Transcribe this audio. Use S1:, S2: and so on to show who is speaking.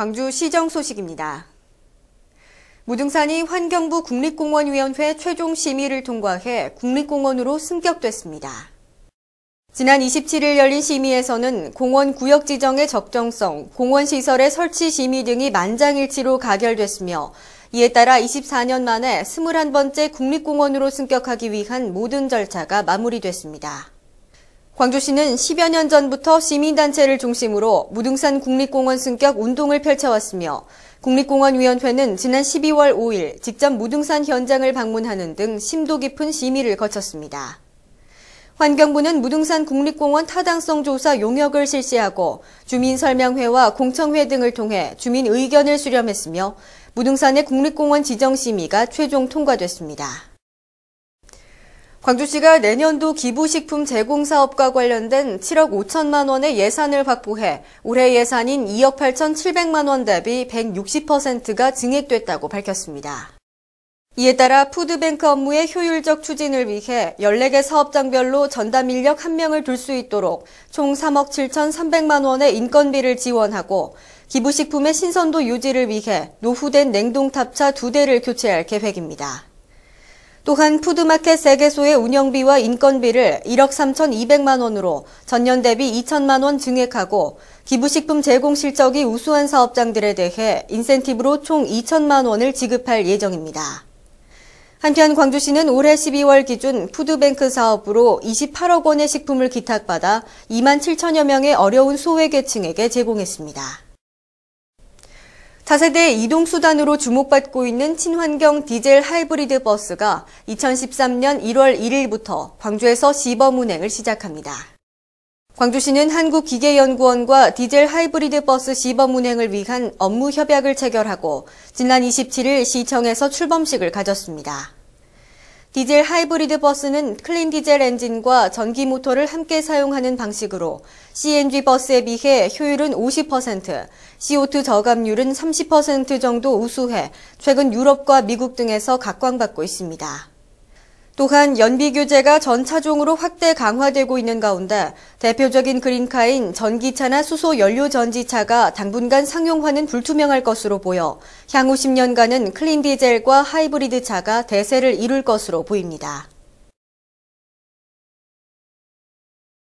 S1: 광주 시정 소식입니다. 무등산이 환경부 국립공원위원회 최종 심의를 통과해 국립공원으로 승격됐습니다. 지난 27일 열린 심의에서는 공원 구역 지정의 적정성, 공원 시설의 설치 심의 등이 만장일치로 가결됐으며 이에 따라 24년 만에 21번째 국립공원으로 승격하기 위한 모든 절차가 마무리됐습니다. 광주시는 10여 년 전부터 시민단체를 중심으로 무등산 국립공원 승격 운동을 펼쳐왔으며 국립공원위원회는 지난 12월 5일 직접 무등산 현장을 방문하는 등 심도 깊은 심의를 거쳤습니다. 환경부는 무등산 국립공원 타당성 조사 용역을 실시하고 주민설명회와 공청회 등을 통해 주민 의견을 수렴했으며 무등산의 국립공원 지정 심의가 최종 통과됐습니다. 광주시가 내년도 기부식품 제공 사업과 관련된 7억 5천만 원의 예산을 확보해 올해 예산인 2억 8천 7백만 원 대비 160%가 증액됐다고 밝혔습니다. 이에 따라 푸드뱅크 업무의 효율적 추진을 위해 14개 사업장별로 전담 인력 1명을 둘 수 있도록 총 3억 7천3백만 원의 인건비를 지원하고 기부식품의 신선도 유지를 위해 노후된 냉동탑차 2대를 교체할 계획입니다. 또한 푸드마켓 3개소의 운영비와 인건비를 1억 3천2백만 원으로 전년 대비 2천만 원 증액하고 기부식품 제공 실적이 우수한 사업장들에 대해 인센티브로 총 2천만 원을 지급할 예정입니다. 한편 광주시는 올해 12월 기준 푸드뱅크 사업으로 28억 원의 식품을 기탁받아 2만 7천여 명의 어려운 소외계층에게 제공했습니다. 차세대 이동수단으로 주목받고 있는 친환경 디젤 하이브리드 버스가 2013년 1월 1일부터 광주에서 시범 운행을 시작합니다. 광주시는 한국기계연구원과 디젤 하이브리드 버스 시범 운행을 위한 업무 협약을 체결하고 지난 27일 시청에서 출범식을 가졌습니다. 디젤 하이브리드 버스는 클린 디젤 엔진과 전기 모터를 함께 사용하는 방식으로 CNG 버스에 비해 효율은 50%, CO2 저감률은 30% 정도 우수해 최근 유럽과 미국 등에서 각광받고 있습니다. 또한 연비 규제가 전 차종으로 확대 강화되고 있는 가운데 대표적인 그린카인 전기차나 수소 연료 전지차가 당분간 상용화는 불투명할 것으로 보여 향후 10년간은 클린 디젤과 하이브리드 차가 대세를 이룰 것으로 보입니다.